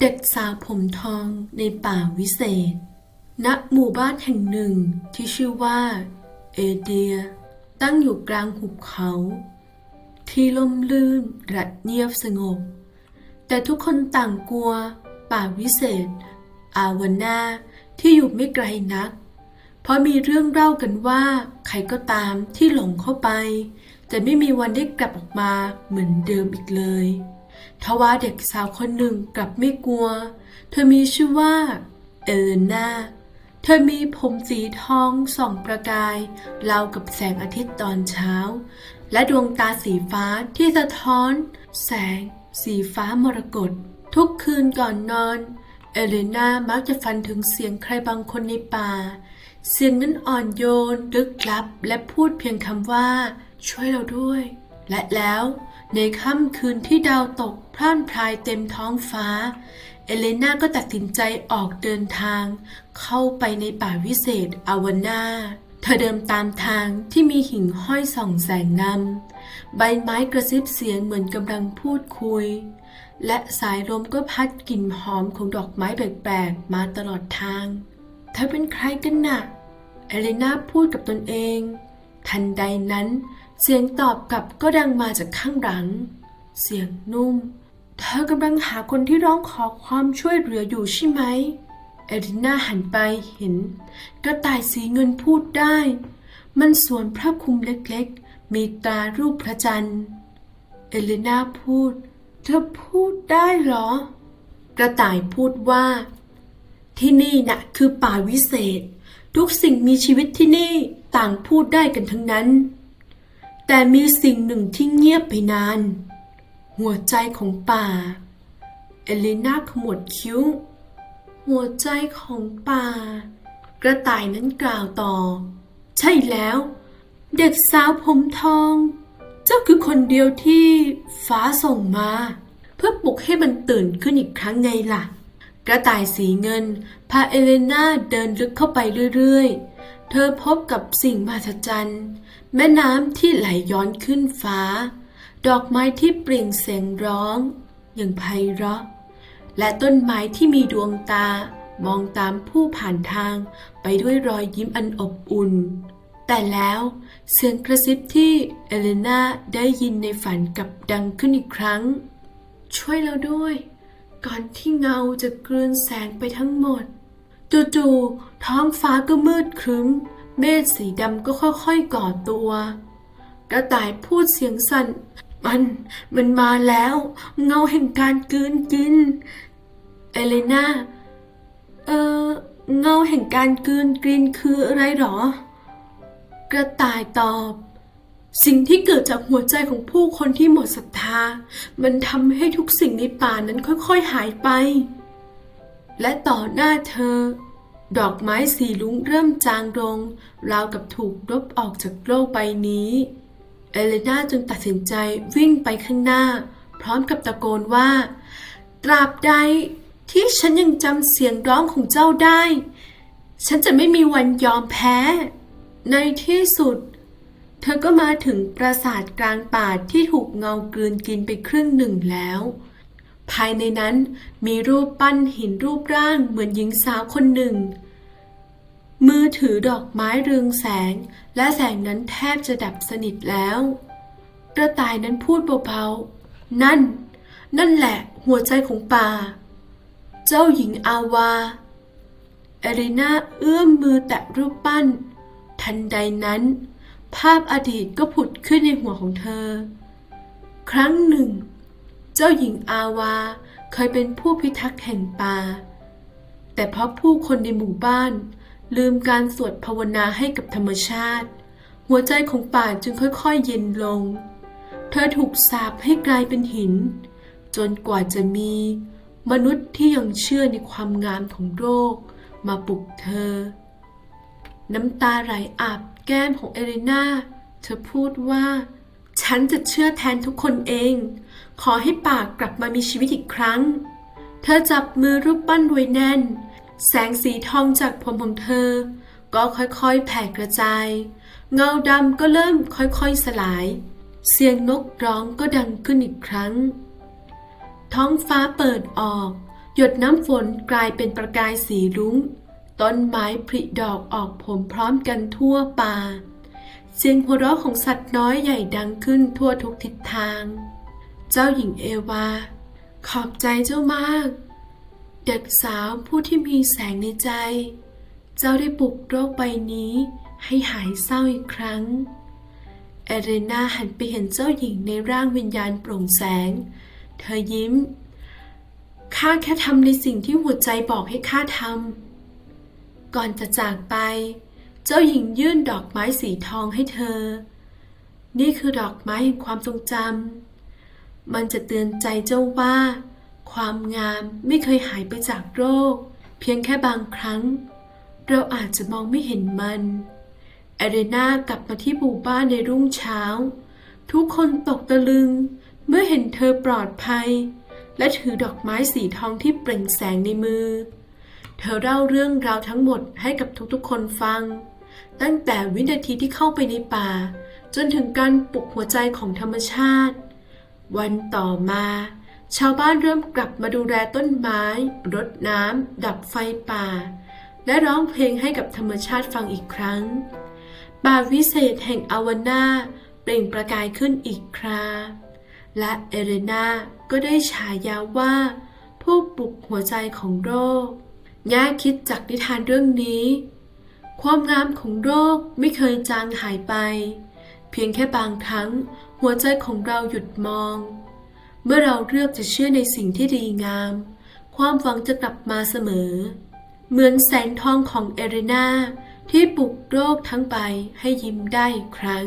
เด็กสาวผมทองในป่าวิเศษ ณ หมู่บ้านแห่งหนึ่งที่ชื่อว่า เอเดีย ตั้งอยู่กลางหุบเขา ที่ล่มลื่นระเงียบสงบ แต่ทุกคนต่างกลัว ป่าวิเศษ อาวาน่าที่อยู่ไม่ไกลนัก เพราะมีเรื่องเล่ากันว่า ใครก็ตามที่หลงเข้าไป จะไม่มีวันได้กลับออกมาเหมือนเดิมอีกเลย ทว่าเด็กสาวคนหนึ่งกลับไม่กลัว เธอมีชื่อว่า เอเลนาเธอมีผมสีทองส่องประกายราวกับแสงอาทิตย์ตอนเช้า และดวงตาสีฟ้าที่สะท้อน แสง สีฟ้ามรกตทุกคืนก่อนนอน เอเลนามักจะฝันถึงเสียงใครบางคนในป่า เสียงนั้นอ่อนโยนลึกลับและพูดเพียงคำว่า ช่วยเราด้วย และแล้ว ในค่ำคืนที่ดาวตกพร่านพรายเต็มท้องฟ้า เอเลนาก็ตัดสินใจออกเดินทาง เข้าไปในป่าวิเศษอาวาน่าเธอเดินตามทางที่มีหิ่งห้อยส่องแสงนำใบไม้กระซิบเสียงเหมือนกำลังพูดคุย และสายลมก็พัดกลิ่นหอมของดอกไม้แปลกๆมาตลอดทาง เธอเป็นใครกันน่ะเอเลนาพูดกับตนเอง ทันใดนั้น เสียงตอบกลับก็ดังมาจากข้างหลัง เสียงนุ่ม เธอกำลังหาคนที่ร้องขอความช่วยเหลืออยู่ใช่ไหม เอลิน่าหันไปเห็น กระต่ายสีเงินพูดได้ มันสวมพระคลุมเล็กๆ มีตารูปพระจันทร์ เอเลน่าพูด เธอพูดได้เหรอ กระต่ายพูดว่า ที่นี่น่ะคือป่าวิเศษ ทุกสิ่งมีชีวิตที่นี่ต่างพูดได้กันทั้งนั้น แต่มีสิ่งหนึ่งที่เงียบไปนาน หัวใจของป่า เอเลนาขมวดคิ้ว หัวใจของป่า กระต่ายนั้นกล่าวต่อ ใช่แล้ว เด็กสาวผมทอง เจ้าคือคนเดียวที่ฟ้าส่งมา เพื่อปลุกให้มันตื่นขึ้นอีกครั้งไงล่ะ กระต่ายสีเงิน พาเอเลนาเดินลึกเข้าไปเรื่อยๆ เธอพบกับสิ่งมหัศจรรย์แม่น้ำที่ไหลย้อนขึ้นฟ้า ดอกไม้ที่เปล่งเสียงร้อง อย่างไพเราะ และต้นไม้ที่มีดวงตามองตามผู้ผ่านทางไปด้วยรอยยิ้มอันอบอุ่น แต่แล้วเสียงกระซิบที่เอเลนาได้ยินในฝันกลับดังขึ้นอีกครั้ง ช่วยเราด้วย ก่อนที่เงาจะกลืนแสงไปทั้งหมด จู่ๆท้องฟ้าก็มืดครึ้ม เมฆสีดำก็ค่อยๆก่อตัว กระต่ายพูดเสียงสั่น มัน มันมาแล้ว เงาแห่งการกลืนกิน เอเลนาเออเงาแห่งการกลืนกินคืออะไรหรอ กระต่ายตอบ สิ่งที่เกิดจากหัวใจของผู้คนที่หมดศรัทธา มันทำให้ทุกสิ่งในป่านั้นค่อยๆหายไป และต่อหน้าเธอ ดอกไม้สีลุ้งเริ่มจางลง ราวกับถูกลบออกจากโลกใบนี้ เอเลนาจึงตัดสินใจวิ่งไปข้างหน้า พร้อมกับตะโกนว่า ตราบใดที่ฉันยังจำเสียงร้องของเจ้าได้ ฉันจะไม่มีวันยอมแพ้ ในที่สุดเธอก็มาถึงปราสาทกลางป่าที่ถูกเงากลืนกินไปครึ่งหนึ่งแล้ว ภายในนั้นมีรูปปั้นหินรูปร่างเหมือนหญิงสาวคนหนึ่ง มือถือดอกไม้เรืองแสง และแสงนั้นแทบจะดับสนิทแล้ว กระต่ายนั้นพูดเบาๆ นั่น นั่นแหละหัวใจของป่า เจ้าหญิงอาวา เอรินาเอื้อมมือแตะรูปปั้น ทันใดนั้น ภาพอดีตก็ผุดขึ้นในหัวของเธอ ครั้งหนึ่ง เจ้าหญิงอาวาเคยเป็นผู้พิทักษ์แห่งป่า แต่เพราะผู้คนในหมู่บ้าน ลืมการสวดภาวนาให้กับธรรมชาติ หัวใจของป่าจึงค่อยๆเย็นลง เธอถูกสาปให้กลายเป็นหิน จนกว่าจะมี มนุษย์ที่ยังเชื่อในความงามของโลกมาปลุกเธอ น้ำตาไหลอาบ แก้มของเอรินาเธอพูดว่า ฉันจะเชื่อแทนทุกคนเอง ขอให้ปากกลับมามีชีวิตอีกครั้ง เธอจับมือรูปปั้นไว้แน่น แสงสีทองจากผมของเธอ ก็ค่อยๆแผ่กระจาย เงาดำก็เริ่มค่อยๆสลาย เสียงนกร้องก็ดังขึ้นอีกครั้ง ท้องฟ้าเปิดออก หยดน้ำฝนกลายเป็นประกายสีรุง้ง ต้นไม้ผลิดอกออกผลพร้อมกันทั่วป่า เสียงหัวเราะของสัตว์น้อยใหญ่ดังขึ้นทั่วทุกทิศทาง เจ้าหญิงเอวา ขอบใจเจ้ามาก เด็กสาวผู้ที่มีแสงในใจ เจ้าได้ปลุกโรคใบนี้ให้หายเศร้าอีกครั้ง เอเรนาหันไปเห็นเจ้าหญิงในร่างวิญญาณโปร่งแสง เธอยิ้ม ข้าแค่ทำในสิ่งที่หัวใจบอกให้ข้าทำ ก่อนจะจากไป เจ้าหญิงยื่นดอกไม้สีทองให้เธอ นี่คือดอกไม้แห่งความทรงจำมันจะเตือนใจเจ้าว่า ความงามไม่เคยหายไปจากโรคเพียงแค่บางครั้ง เราอาจจะมองไม่เห็นมันแอเรนากลับมาที่หมู่บ้านในรุ่งเช้า ทุกคนตกตะลึง เมื่อเห็นเธอปลอดภัย และถือดอกไม้สีทองที่เปล่งแสงในมือ เธอเล่าเรื่องราวทั้งหมดให้กับทุกๆคนฟัง ตั้งแต่วินาทีที่เข้าไปในป่า จนถึงการปลุกหัวใจของธรรมชาติ วันต่อมา ชาวบ้านเริ่มกลับมาดูแลต้นไม้ รดน้ำ ดับไฟป่า และร้องเพลงให้กับธรรมชาติฟังอีกครั้ง ป่าวิเศษแห่งอาวาน่าเปล่งประกายขึ้นอีกครา และเอเรนาก็ได้ฉายาว่า ผู้ปลุกหัวใจของโรค แง่คิดจากนิทานเรื่องนี้ ความงามของโรคไม่เคยจางหายไป เพียงแค่บางครั้งหัวใจของเราหยุดมอง เมื่อเราเลือกจะเชื่อในสิ่งที่ดีงาม ความหวังจะกลับมาเสมอ เหมือนแสงทองของเอเรนาที่ปลุกโรคทั้งใบให้ยิ้มได้อีกครั้ง